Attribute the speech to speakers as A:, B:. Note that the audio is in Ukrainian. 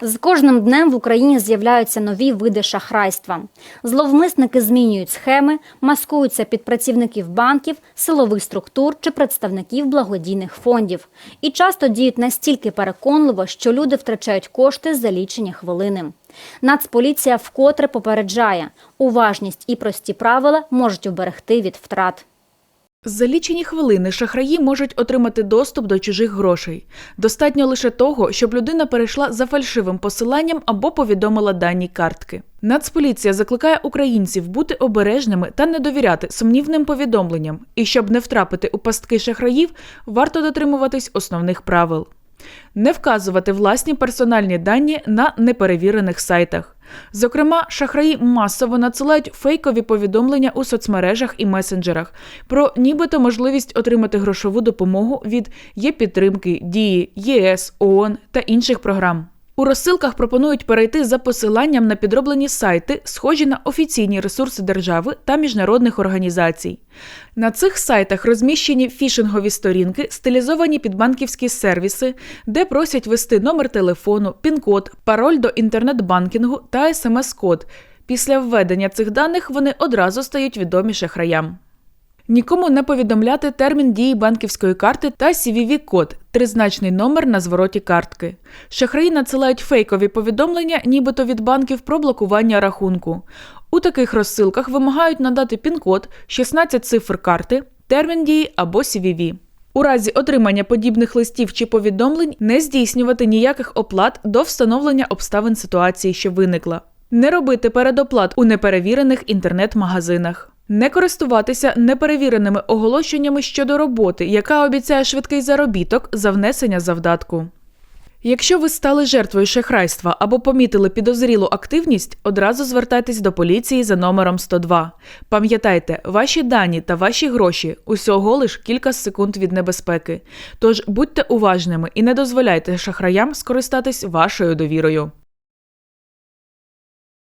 A: З кожним днем в Україні з'являються нові види шахрайства. Зловмисники змінюють схеми, маскуються під працівників банків, силових структур чи представників благодійних фондів. І часто діють настільки переконливо, що люди втрачають кошти за лічені хвилини. Нацполіція вкотре попереджає, уважність і прості правила можуть уберегти від втрат.
B: За лічені хвилини шахраї можуть отримати доступ до чужих грошей. Достатньо лише того, щоб людина перейшла за фальшивим посиланням або повідомила дані картки. Нацполіція закликає українців бути обережними та не довіряти сумнівним повідомленням. І щоб не втрапити у пастки шахраїв, варто дотримуватись основних правил. Не вказувати власні персональні дані на неперевірених сайтах. Зокрема, шахраї масово надсилають фейкові повідомлення у соцмережах і месенджерах про нібито можливість отримати грошову допомогу від є-підтримки, дії, ЄС, ООН та інших програм. У розсилках пропонують перейти за посиланням на підроблені сайти, схожі на офіційні ресурси держави та міжнародних організацій. На цих сайтах розміщені фішингові сторінки, стилізовані під банківські сервіси, де просять ввести номер телефону, пін-код, пароль до інтернет-банкінгу та смс-код. Після введення цих даних вони одразу стають відомі шахраям. Нікому не повідомляти термін дії банківської карти та CVV-код – тризначний номер на звороті картки. Шахраї надсилають фейкові повідомлення, нібито від банків про блокування рахунку. У таких розсилках вимагають надати пін-код, 16 цифр карти, термін дії або CVV. У разі отримання подібних листів чи повідомлень не здійснювати ніяких оплат до встановлення обставин ситуації, що виникла. Не робити передоплат у неперевірених інтернет-магазинах. Не користуватися неперевіреними оголошеннями щодо роботи, яка обіцяє швидкий заробіток за внесення завдатку. Якщо ви стали жертвою шахрайства або помітили підозрілу активність, одразу звертайтесь до поліції за номером 102. Пам'ятайте, ваші дані та ваші гроші усього лиш кілька секунд від небезпеки. Тож будьте уважними і не дозволяйте шахраям скористатись вашою довірою.